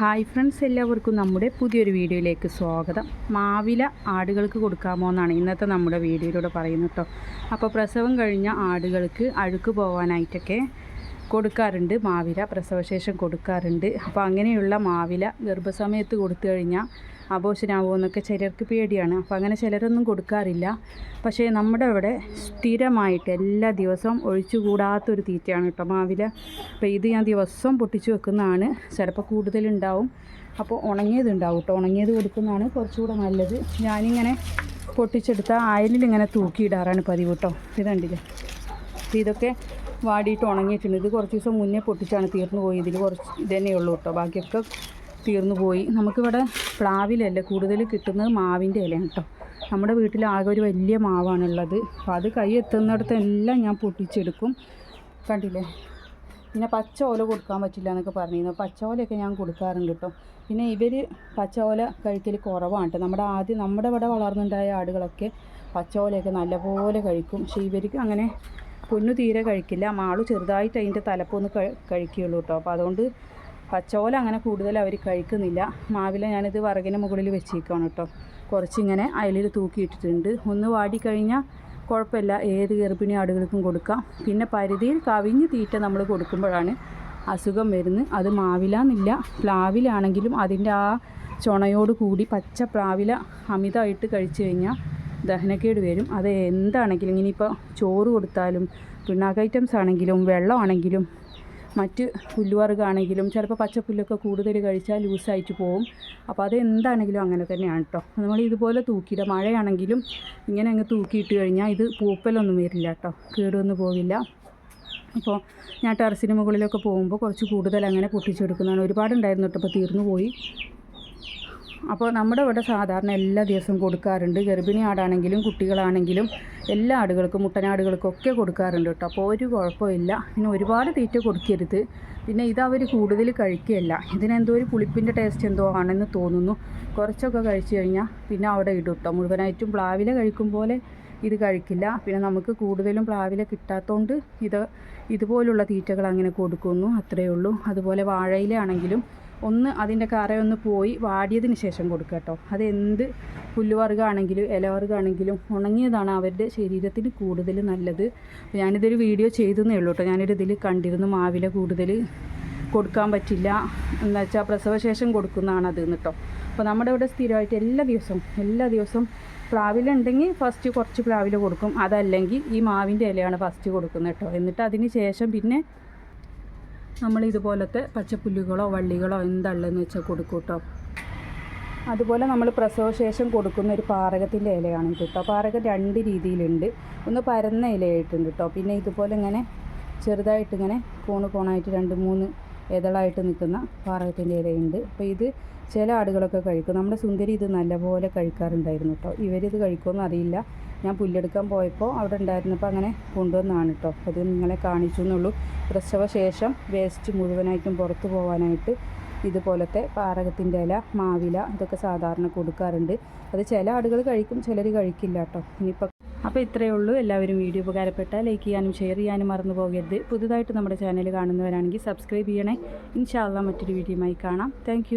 Hi friends എല്ലാവർക്കും നമ്മുടെ പുതിയൊരു വീഡിയോയിലേക്ക് സ്വാഗതം. മാവില ആടുകൾക്ക് കൊടുക്കാമോ എന്നാണ് ഇന്നത്തെ നമ്മുടെ വീഡിയോയിലൂടെ പറയുന്നത് കേട്ടോ. അപ്പോൾ പ്രസവം കഴിഞ്ഞ ആടുകൾക്ക് അഴുക്ക് പോകാനായിട്ടൊക്കെ കൊടുക്കാറുണ്ട്. മാവില പ്രസവശേഷം കൊടുക്കാറുണ്ട്. അപ്പോൾ അങ്ങനെയുള്ള മാവില ഗർഭസമയത്ത് കൊടുത്തു കഴിഞ്ഞാൽ അബോഷനാവുമോ എന്നൊക്കെ ചിലർക്ക് പേടിയാണ്. അപ്പോൾ അങ്ങനെ ചിലരൊന്നും കൊടുക്കാറില്ല. പക്ഷേ നമ്മുടെ ഇവിടെ സ്ഥിരമായിട്ട് എല്ലാ ദിവസവും ഒഴിച്ചുകൂടാത്തൊരു തീറ്റയാണ് കേട്ടോ മാവില. അപ്പോൾ ഇത് ഞാൻ ദിവസം പൊട്ടിച്ചു വെക്കുന്നതാണ്. ചിലപ്പോൾ കൂടുതലുണ്ടാവും. അപ്പോൾ ഉണങ്ങിയത് ഉണ്ടാവും കേട്ടോ. ഉണങ്ങിയത് കൊടുക്കുന്നതാണ് കുറച്ചുകൂടെ നല്ലത്. ഞാനിങ്ങനെ പൊട്ടിച്ചെടുത്ത അയലിൽ ഇങ്ങനെ തൂക്കിയിടാറാണ് പതിവ് കേട്ടോ. ഇതുണ്ടല്ലേ അപ്പോൾ ഇതൊക്കെ വാടിയിട്ട് ഉണങ്ങിയിട്ടുണ്ട്. ഇത് കുറച്ച് ദിവസം മുന്നേ പൊട്ടിച്ചാണ് തീർന്നു പോയി. ഇതിൽ കുറച്ച് ഇതന്നെ ഉള്ളൂ കേട്ടോ ബാക്കിയൊക്കെ തീർന്നു പോയി. നമുക്കിവിടെ പ്ലാവിലല്ല കൂടുതൽ കിട്ടുന്നത്? മാവിന്റെ ഇലയാണ് കേട്ടോ നമ്മുടെ വീട്ടിൽ ആകെ ഒരു വലിയ മാവാണുള്ളത്. അപ്പോൾ അത് കൈ എത്തുന്നിടത്തെല്ലാം ഞാൻ പൊട്ടിച്ചെടുക്കും. കണ്ടില്ലേ? പിന്നെ പച്ച ഓല കൊടുക്കാൻ പറ്റില്ല എന്നൊക്കെ പറഞ്ഞിരുന്നു. പച്ച ഓലയൊക്കെ ഞാൻ കൊടുക്കാറുണ്ട് കേട്ടോ പിന്നെ ഇവർ പച്ച ഓല കഴിക്കൽ കുറവാണ് കേട്ടോ നമ്മുടെ ആദ്യം നമ്മുടെ ഇവിടെ വളർന്നുണ്ടായ ആടുകളൊക്കെ പച്ച ഓലയൊക്കെ നല്ലപോലെ കഴിക്കും. പക്ഷേ ഇവർക്ക് അങ്ങനെ പൊന്നു തീരെ കഴിക്കില്ല. മാളു ചെറുതായിട്ട് അതിന്റെ തലപ്പൊന്ന് കഴിക്കുകയുള്ളൂ കേട്ടോ അപ്പോൾ അതുകൊണ്ട് പച്ചോല അങ്ങനെ കൂടുതൽ അവർ കഴിക്കുന്നില്ല. മാവില ഞാനിത് വറകിന് മുകളിൽ വെച്ചേക്കാണ് കേട്ടോ കുറച്ചിങ്ങനെ അയലിൽ തൂക്കിയിട്ടിട്ടുണ്ട് ഒന്ന് വാടിക്കഴിഞ്ഞാൽ കുഴപ്പമില്ല. ഏത് ഗർഭിണി ആടുകൾക്കും കൊടുക്കാം. പിന്നെ പരിധിയിൽ കവിഞ്ഞ് തീറ്റ നമ്മൾ കൊടുക്കുമ്പോഴാണ് അസുഖം വരുന്നത്. അത് മാവിലാന്നില്ല പ്ലാവിലാണെങ്കിലും അതിന്റെ ആ ചുണയോട് കൂടി പച്ച പ്ലാവില അമിതമായിട്ട് കഴിച്ചു കഴിഞ്ഞാൽ ദഹനക്കേട് വരും. അത് എന്താണെങ്കിലും ഇനിയിപ്പോൾ ചോറ് കൊടുത്താലും പിണ്ണാക്ക് ഐറ്റംസ് ആണെങ്കിലും വെള്ളമാണെങ്കിലും മറ്റ് പുല്ലുവർഗമാണെങ്കിലും ചിലപ്പോൾ പച്ചപ്പുല്ലൊക്കെ കൂടുതൽ കഴിച്ചാൽ ലൂസായിട്ട് പോവും. അപ്പോൾ അത് എന്താണെങ്കിലും അങ്ങനെ തന്നെയാണ് കേട്ടോ നമ്മൾ ഇതുപോലെ തൂക്കിയിടുക. മഴയാണെങ്കിലും ഇങ്ങനെ അങ്ങ് തൂക്കിയിട്ട് കഴിഞ്ഞാൽ ഇത് പൂപ്പലൊന്നും വരില്ല കേട്ടോ കേടൊന്നും പോവില്ല. അപ്പോൾ ഞാൻ ടെറസിന് മുകളിലൊക്കെ പോകുമ്പോൾ കുറച്ച് കൂടുതൽ അങ്ങനെ പൊട്ടിച്ചെടുക്കുന്നതാണ്. ഒരുപാടുണ്ടായിരുന്നു കേട്ടോ അപ്പോൾ തീർന്നു പോയി. അപ്പോൾ നമ്മുടെ ഇവിടെ സാധാരണ എല്ലാ ദിവസവും കൊടുക്കാറുണ്ട്. ഗർഭിണി ആടാണെങ്കിലും കുട്ടികളാണെങ്കിലും എല്ലാ ആടുകൾക്കും മുട്ടനാടുകൾക്കും ഒക്കെ കൊടുക്കാറുണ്ട് കേട്ടോ. അപ്പോൾ ഒരു കുഴപ്പമില്ല. പിന്നെ ഒരുപാട് തീറ്റ കൊടുക്കരുത്. പിന്നെ ഇത് അവർ കൂടുതൽ കഴിക്കുകയല്ല. ഇതിനെന്തോ ഒരു പുളിപ്പിന്റെ ടേസ്റ്റ് എന്തോ ആണെന്ന് തോന്നുന്നു. കുറച്ചൊക്കെ കഴിച്ചു കഴിഞ്ഞാൽ പിന്നെ അവിടെ ഇടും കേട്ടോ. മുഴുവനായിട്ടും പ്ലാവില കഴിക്കും പോലെ ഇത് കഴിക്കില്ല. പിന്നെ നമുക്ക് കൂടുതലും പ്ലാവില കിട്ടാത്തതുകൊണ്ട് ഇത് ഇതുപോലുള്ള തീറ്റകൾ അങ്ങനെ കൊടുക്കുന്നു. അത്രയേ ഉള്ളൂ. അതുപോലെ വാഴയില ആണെങ്കിലും ഒന്ന് അതിന്റെ കറയൊന്ന് പോയി വാടിയതിന് ശേഷം കൊടുക്കുക കേട്ടോ. അത് എന്ത് പുല്ലുവർഗമാണെങ്കിലും ഇലവർഗമാണെങ്കിലും ഉണങ്ങിയതാണ് അവരുടെ ശരീരത്തിന് കൂടുതൽ നല്ലത്. ഞാനിതൊരു വീഡിയോ ചെയ്തെന്നേ ഉള്ളൂ കേട്ടോ. ഞാനൊരു ഇതിൽ കണ്ടിരുന്നു മാവില കൂടുതൽ കൊടുക്കാൻ പറ്റില്ല. എന്താ വെച്ചാൽ പ്രസവശേഷം കൊടുക്കുന്നതാണ് അത് കേട്ടോ. അപ്പോൾ നമ്മുടെ ഇവിടെ സ്ഥിരമായിട്ട് എല്ലാ ദിവസവും എല്ലാ ദിവസവും പ്ലാവിലുണ്ടെങ്കിൽ ഫസ്റ്റ് കുറച്ച് പ്ലാവില കൊടുക്കും. അതല്ലെങ്കിൽ ഈ മാവിന്റെ ഇലയാണ് ഫസ്റ്റ് കൊടുക്കുന്നത് കേട്ടോ. എന്നിട്ട് അതിന് ശേഷം പിന്നെ നമ്മൾ ഇതുപോലത്തെ പച്ചപ്പുല്ലുകളോ വള്ളികളോ എന്താണെന്ന് വെച്ചാൽ കൊടുക്കും കേട്ടോ അതുപോലെ നമ്മൾ പ്രസവശേഷം കൊടുക്കുന്ന ഒരു പാറകത്തിന്റെ ഇലയാണ് ഇത് കേട്ടോ പാറകം രണ്ട് രീതിയിലുണ്ട്. ഒന്ന് പരന്ന ഇലയായിട്ടുണ്ട് കേട്ടോ പിന്നെ ഇതുപോലെ ഇങ്ങനെ ചെറുതായിട്ട് ഇങ്ങനെ കോണ് കോണായിട്ട് രണ്ട് മൂന്ന് ഇതളായിട്ട് നിൽക്കുന്ന പാറകത്തിന്റെ ഇലയുണ്ട്. അപ്പോൾ ഇത് ചില ആടുകളൊക്കെ കഴിക്കും. നമ്മുടെ സുന്ദരി ഇത് നല്ലപോലെ കഴിക്കാറുണ്ടായിരുന്നു കേട്ടോ. ഇവരിത് കഴിക്കുമെന്ന് അറിയില്ല. ഞാൻ പുല്ലെടുക്കാൻ പോയപ്പോൾ അവിടെ ഉണ്ടായിരുന്നപ്പോൾ അങ്ങനെ കൊണ്ടുവന്നാണ് കേട്ടോ. അത് നിങ്ങളെ കാണിച്ചു എന്നുള്ളൂ. പ്രസവ ശേഷം വേസ്റ്റ് മുഴുവനായിട്ടും പുറത്തു പോകാനായിട്ട് ഇതുപോലത്തെ പാറകത്തിന്റെ ഇല മാവില ഇതൊക്കെ സാധാരണ കൊടുക്കാറുണ്ട്. അത് ചില ആടുകൾ കഴിക്കും ചിലർ കഴിക്കില്ല കേട്ടോ. ഇനിയിപ്പോൾ അപ്പോൾ ഇത്രയേ ഉള്ളൂ. എല്ലാവരും വീഡിയോ ഉപകാരപ്പെട്ടാൽ ലൈക്ക് ചെയ്യാനും ഷെയർ ചെയ്യാനും മറന്നു പോകരുത്. പുതുതായിട്ട് നമ്മുടെ ചാനൽ കാണുന്നവരാണെങ്കിൽ സബ്സ്ക്രൈബ് ചെയ്യണേ. ഇൻഷാല്ല മറ്റൊരു വീഡിയോയുമായി കാണാം. താങ്ക്